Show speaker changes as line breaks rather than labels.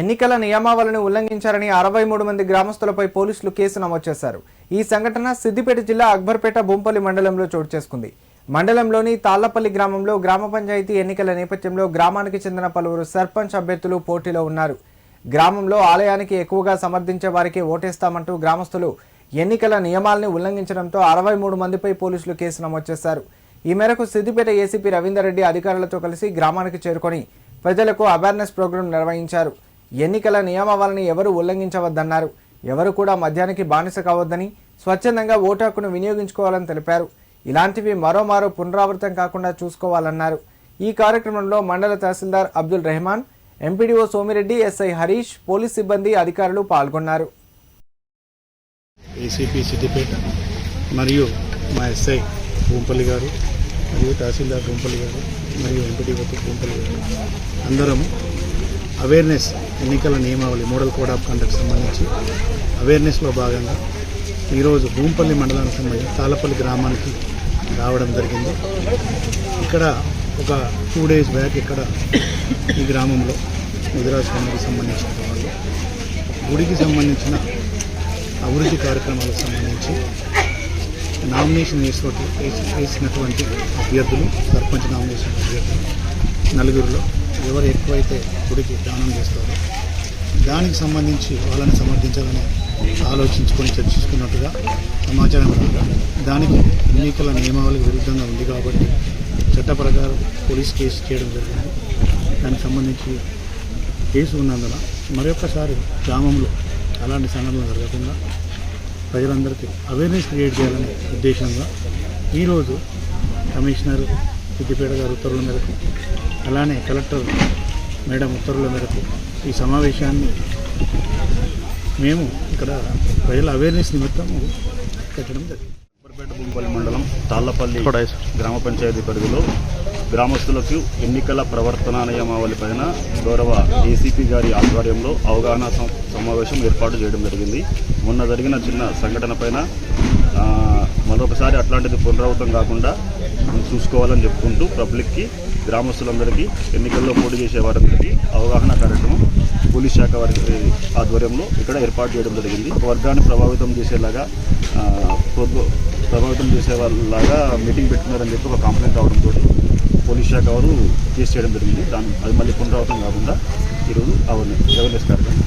ఎన్నికల నియమావళిని ఉల్లంఘించారని అరవై మూడు మంది గ్రామస్తులపై పోలీసులు కేసు నమోదు చేశారు. ఈ సంఘటన సిద్దిపేట జిల్లా అక్బర్పేట బొంపల్లి మండలంలో చోటు చేసుకుంది. మండలంలోని తాళ్ళపల్లి గ్రామంలో గ్రామ పంచాయతీ ఎన్నికల నేపథ్యంలో గ్రామానికి చెందిన పలువురు సర్పంచ్ అభ్యర్థులు పోటీలో ఉన్నారు. గ్రామంలో ఆలయానికి ఎక్కువగా సమర్థించే వారికి ఓటేస్తామంటూ గ్రామస్తులు ఎన్నికల నియమాల్ని ఉల్లంఘించడంతో అరవై మూడు మందిపై పోలీసులు కేసు నమోదు చేశారు. ఈ మేరకు సిద్దిపేట ఏసీపీ రవీందర్ రెడ్డి అధికారులతో కలిసి గ్రామానికి చేరుకొని ప్రజలకు అవేర్నెస్ ప్రోగ్రాం నిర్వహించారు. ఎన్నికల నియమావళిని ఎవరు ఉల్లంఘించవద్దన్నారు. ఎవరు కూడా మద్యానికి బానిస కావద్దని స్వచ్ఛందంగా ఓటు హక్కును వినియోగించుకోవాలని తెలిపారు. ఇలాంటివి మరోమారో పునరావృతం కాకుండా చూసుకోవాలన్నారు. ఈ కార్యక్రమంలో మండల tahsildar Abdul Rahman MPDO Somireddy SI Harish police సిబ్బంది అధికారులు పాల్గొన్నారు.
ఏసీపీ సిద్దిపేట మరియు మా ఎస్ఐ భూంపల్లి గారు మరియు తహసీల్దార్ భూంపల్లి గారు మరియు ఎంపీడీఓ భూంపల్లి గారు. అందరం అవేర్నెస్ ఎన్నికల నియమావళి మోడల్ కోడ్ ఆఫ్ కండక్ట్ సంబంధించి అవేర్నెస్లో భాగంగా ఈరోజు భూంపల్లి మండలానికి సంబంధించి తాళపల్లి గ్రామానికి రావడం జరిగింది. ఇక్కడ ఒక టూ డేస్ బ్యాక్ ఇక్కడ ఈ గ్రామంలో ముదిరాజ్ స్వామికి సంబంధించిన వాళ్ళు గుడికి సంబంధించిన అభివృద్ధి కార్యక్రమాలకు సంబంధించి నామినేషన్ వేసినట్టు వేసినటువంటి అభ్యర్థులు సర్పంచ్ నామినేషన్ అభ్యర్థులు నలుగురిలో ఎవరు ఎక్కువైతే గుడికి దానం చేస్తారో దానికి సంబంధించి వాళ్ళని సమర్థించాలని ఆలోచించుకొని చర్చించుకున్నట్టుగా సమాచారం దానికి ఎన్నికల నియమావళికి విరుద్ధంగా ఉంది కాబట్టి చట్ట ప్రకారం పోలీస్ కేసు చేయడం జరిగింది. దానికి సంబంధించి కేసు ఉన్నందున మరొకసారి గ్రామంలో అలాంటి సంఘటనలు జరగకుండా ప్రజలందరికీ అవేర్నెస్ క్రియేట్ చేయాలనే ఉద్దేశంగా ఈరోజు కమిషనర్ సిద్దిపేట గారు ఉత్తర్వుల మేరకు అలానే కలెక్టర్ మేడం ఉత్తర్వుల మేరకు ఈ సమావేశాన్ని మేము ఇక్కడ ప్రజల అవేర్నెస్ నిమిత్తం పెట్టడం జరిగింది.
కొబ్బరిపేట భూమిపల్లి మండలం తాళ్ళపల్లి గ్రామ పంచాయతీ పరిధిలో గ్రామస్తులకు ఎన్నికల ప్రవర్తన నియమావళి పైన గౌరవ ఏసీపీ గారి ఆధ్వర్యంలో అవగాహన సమావేశం ఏర్పాటు చేయడం జరిగింది. మొన్న జరిగిన చిన్న సంఘటన పైన మరొకసారి అట్లాంటిది పునరావృతం కాకుండా చూసుకోవాలని చెప్పుకుంటూ పబ్లిక్కి గ్రామస్తులందరికీ ఎన్నికల్లో పోటీ చేసే వారందరికీ అవగాహన కార్యక్రమం పోలీస్ శాఖ వారి ఆధ్వర్యంలో ఇక్కడ ఏర్పాటు చేయడం జరిగింది. వర్గాన్ని ప్రభావితం చేసేలాగా ప్రభావితం చేసే వాళ్ళలాగా మీటింగ్ పెట్టుకున్నారని చెప్పి ఒక కంప్లైంట్ అవడంతో పోలీస్ శాఖ వారు కేసు చేయడం జరిగింది. దాని అది మళ్ళీ పునరావృతం కాకుండా ఈరోజు అవన్నీ అవేర్నెస్ కార్యక్రమం